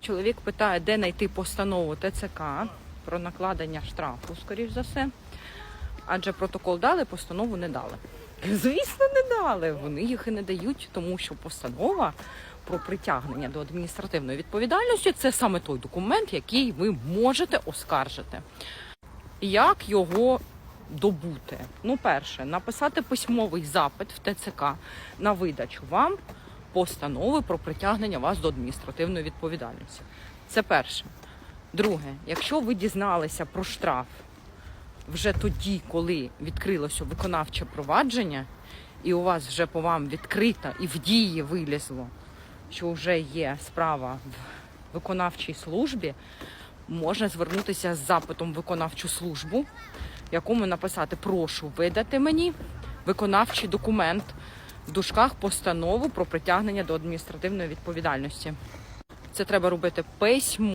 Чоловік питає, де знайти постанову ТЦК про накладення штрафу, скоріш за все. Адже протокол дали, постанову не дали. Звісно, не дали. Вони їх і не дають, тому що постанова про притягнення до адміністративної відповідальності це саме той документ, який ви можете оскаржити. Як його добути? Ну, перше, написати письмовий запит в ТЦК на видачу вам постанови про притягнення вас до адміністративної відповідальності. Це перше. Друге, якщо ви дізналися про штраф вже тоді, коли відкрилося виконавче провадження, і у вас вже по вам відкрита і в дії вилізло, що вже є справа в виконавчій службі, можна звернутися з запитом в виконавчу службу, якому написати Прошу видати мені виконавчий документ в дужках постанову про притягнення до адміністративної відповідальності. Це треба робити письмо.